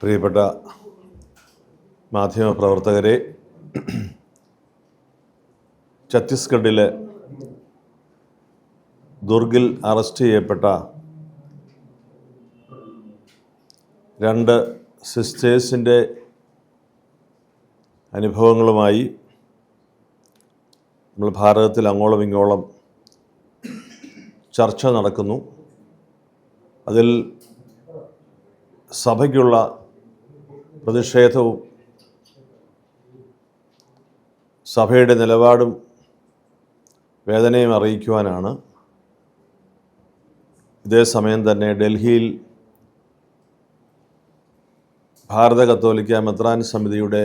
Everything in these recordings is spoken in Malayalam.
പ്രിയപ്പെട്ട മാധ്യമപ്രവർത്തകരെ ഛത്തീസ്ഗഡിലെ ദുർഗിൽ അറസ്റ്റ് ചെയ്യപ്പെട്ട രണ്ട് സിസ്റ്റേഴ്സിന്റെ അനുഭവങ്ങളുമായി നമ്മൾ ഭാരതത്തിൽ അങ്ങോളം ഇങ്ങോളം ചർച്ച നടക്കുന്നു. അതിൽ സഭയ്ക്കുള്ള പ്രതിഷേധവും സഭയുടെ നിലപാടും വേദനയും അറിയിക്കുവാനാണ്. ഇതേ സമയം തന്നെ ഡൽഹിയിൽ ഭാരത കത്തോലിക്ക മെത്രാൻ സമിതിയുടെ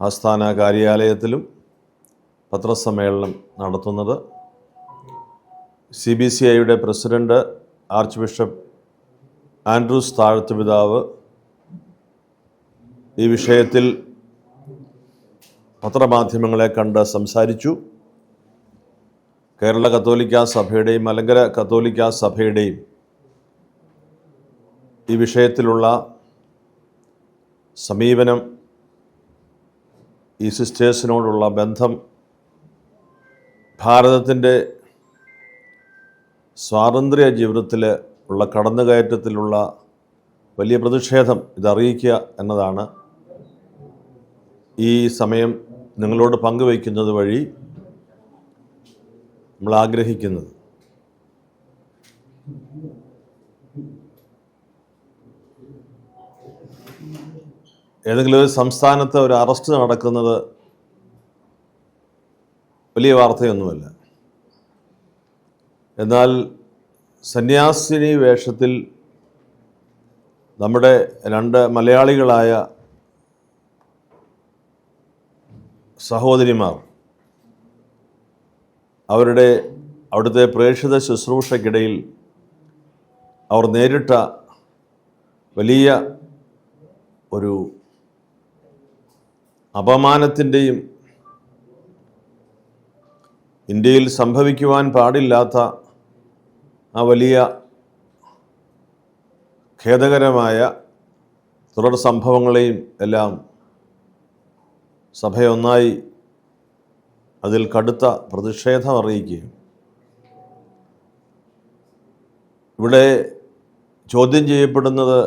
ആസ്ഥാന കാര്യാലയത്തിലും പത്രസമ്മേളനം നടത്തുന്നത്. സി ബി സി ഐയുടെ president archbishop Andrews Thazhath പിതാവ് ഈ വിഷയത്തിൽ പത്രമാധ്യമങ്ങളെ കണ്ട് സംസാരിച്ചു. കേരള കത്തോലിക്ക സഭയുടെയും മലങ്കര കത്തോലിക്ക സഭയുടെയും ഈ വിഷയത്തിലുള്ള സമീപനം ഈ സിസ്റ്റേഴ്സിനോടുള്ള ബന്ധം ഭാരതത്തിന്റെ സ്വാതന്ത്ര്യ ജീവിതത്തിൽ ഉള്ള കടന്നുകയറ്റത്തിലുള്ള വലിയ പ്രതിഷേധം ഇതറിയിക്കുക എന്നതാണ് ഈ സമയം നിങ്ങളോട് പങ്കുവയ്ക്കുന്നത് വഴി നമ്മൾ ആഗ്രഹിക്കുന്നത്. ഏതെങ്കിലും ഒരു സംസ്ഥാനത്ത് ഒരു അറസ്റ്റ് നടക്കുന്നത് വലിയ വാർത്തയൊന്നുമല്ല. എന്നാൽ സന്യാസിനി വേഷത്തിൽ നമ്മുടെ രണ്ട് മലയാളികളായ സഹോദരിമാർ അവരുടെ അവിടുത്തെ പ്രേക്ഷിത ശുശ്രൂഷയ്ക്കിടയിൽ അവർ നേരിട്ട വലിയ ഒരു അപമാനത്തിന്റെയും ഇന്ത്യയിൽ സംഭവിക്കുവാൻ പാടില്ലാത്ത ആ വലിയ ഖേദകരമായ തുടർ സംഭവങ്ങളെയും എല്ലാം സഭയൊന്നായി അതിൽ കടുത്ത പ്രതിഷേധം അറിയിക്കുകയും ഇവിടെ ചോദ്യം ചെയ്യപ്പെടുന്നത്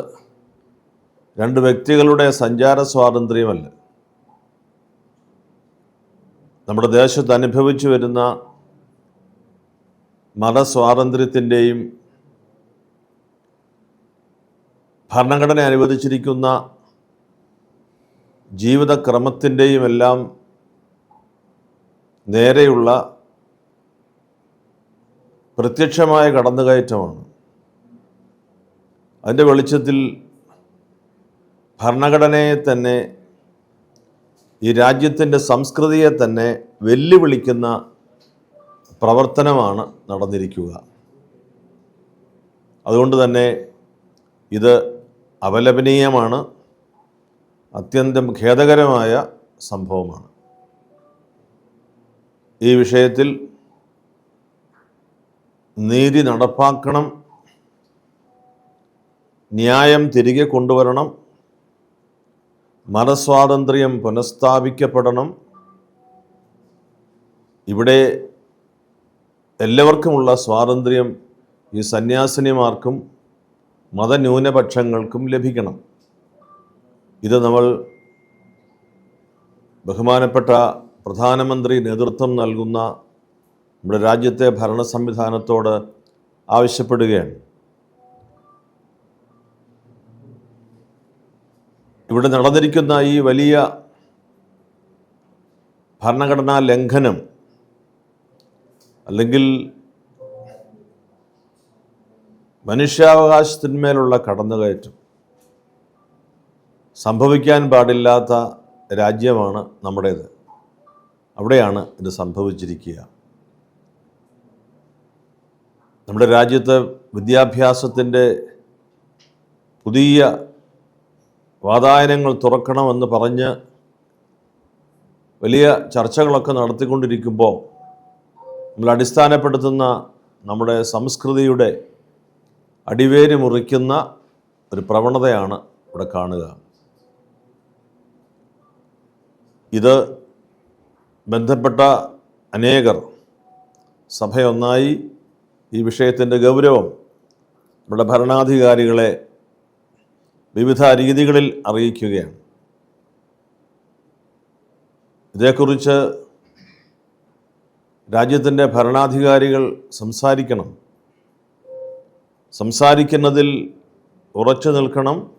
രണ്ട് വ്യക്തികളുടെ സഞ്ചാര സ്വാതന്ത്ര്യമല്ല. നമ്മുടെ ദേശത്ത് അനുഭവിച്ചു വരുന്ന മതസ്വാതന്ത്ര്യത്തിന്റെയും ഭരണഘടന അനുവദിച്ചിരിക്കുന്ന ജീവിതക്രമത്തിന്റെയും എല്ലാം നേരെയുള്ള പ്രത്യക്ഷമായ കടന്നുകയറ്റമാണ്. അതിന്റെ വെളിച്ചത്തിൽ ഭരണഘടനയെ തന്നെ ഈ രാജ്യത്തിന്റെ സംസ്കൃതിയെ തന്നെ വെല്ലുവിളിക്കുന്ന പ്രവർത്തനമാണ് നടന്നിരിക്കുക. അതുകൊണ്ട് തന്നെ ഇത് അപലപനീയമാണ്. അത്യന്തം ഖേദകരമായ സംഭവമാണ്. ഈ വിഷയത്തിൽ നീതി നടപ്പാക്കണം ന്യായം തിരികെ കൊണ്ടുവരണം മനസ്വാതന്ത്ര്യം പുനഃസ്ഥാപിക്കപ്പെടണം. ഇവിടെ എല്ലാവർക്കുമുള്ള സ്വാതന്ത്ര്യം ഈ സന്യാസിനിമാർക്കും മതന്യൂനപക്ഷങ്ങൾക്കും ലഭിക്കണം. ഇത് നമ്മൾ ബഹുമാനപ്പെട്ട പ്രധാനമന്ത്രി നേതൃത്വം നൽകുന്ന നമ്മുടെ രാജ്യത്തെ ഭരണ സംവിധാനത്തോട് ആവശ്യപ്പെടുകയാണ്. ഇവിടെ നടന്നിരിക്കുന്ന ഈ വലിയ ഭരണഘടനാ ലംഘനം അല്ലെങ്കിൽ മനുഷ്യാവകാശത്തിന്മേലുള്ള കടന്നുകയറ്റം സംഭവിക്കാൻ പാടില്ലാത്ത രാജ്യമാണ് നമ്മുടേത്. അവിടെയാണ് ഇത് സംഭവിച്ചിരിക്കുക. നമ്മുടെ രാജ്യത്ത് വിദ്യാഭ്യാസത്തിന്റെ പുതിയ വാതായനങ്ങൾ തുറക്കണമെന്ന് പറഞ്ഞ് വലിയ ചർച്ചകളൊക്കെ നടത്തിക്കൊണ്ടിരിക്കുമ്പോൾ നമ്മൾ അടിസ്ഥാനപ്പെടുത്തുന്ന നമ്മുടെ സംസ്കൃതിയുടെ അടിവേര് മുറിക്കുന്ന ഒരു പ്രവണതയാണ് ഇവിടെ കാണുക. ഇത് ബന്ധപ്പെട്ട അനേകർ സഭയൊന്നായി ഈ വിഷയത്തിന്റെ ഗൗരവം നമ്മുടെ ഭരണാധികാരികളെ വിവിധ രീതികളിൽ അറിയിക്കുകയാണ്. ഇതേക്കുറിച്ച് രാജ്യത്തിന്റെ ഭരണാധികാരികൾ സംസാരിക്കണം. സംസാരിക്കുന്നതിൽ ഉറച്ചു നിൽക്കണം.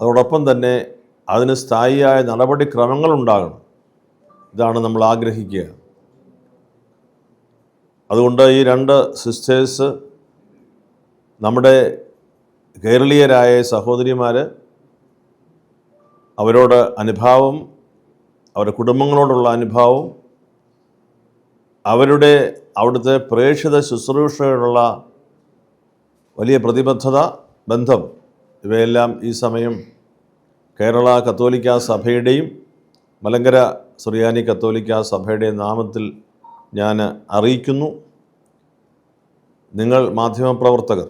അതോടൊപ്പം തന്നെ അതിന് സ്ഥായിയായ നടപടിക്രമങ്ങൾ ഉണ്ടാകണം ഇതാണ് നമ്മൾ ആഗ്രഹിക്കുക. അതുകൊണ്ട് ഈ രണ്ട് സിസ്റ്റേഴ്സ് നമ്മുടെ കേരളീയരായ സഹോദരിമാർ അവരോട് അനുഭാവം അവരുടെ കുടുംബങ്ങളോടുള്ള അനുഭാവം അവരുടെ അവിടുത്തെ പ്രേക്ഷിത ശുശ്രൂഷയോടുള്ള വലിയ പ്രതിബദ്ധത ബന്ധം ഇവയെല്ലാം ഈ സമയം കേരള കത്തോലിക്ക സഭയുടെയും മലങ്കര സുറിയാനി കത്തോലിക്ക സഭയുടെ നാമത്തിൽ ഞാൻ അറിയിക്കുന്നു. നിങ്ങൾ മാധ്യമപ്രവർത്തകർ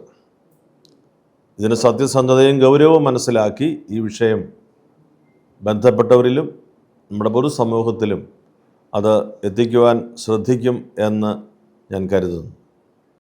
ഇതിന് സത്യസന്ധതയും ഗൗരവവും മനസ്സിലാക്കി ഈ വിഷയം ബന്ധപ്പെട്ടവരിലും നമ്മുടെ പൊതുസമൂഹത്തിലും അത് എത്തിക്കുവാൻ ശ്രദ്ധിക്കും എന്ന് ഞാൻ കരുതുന്നു.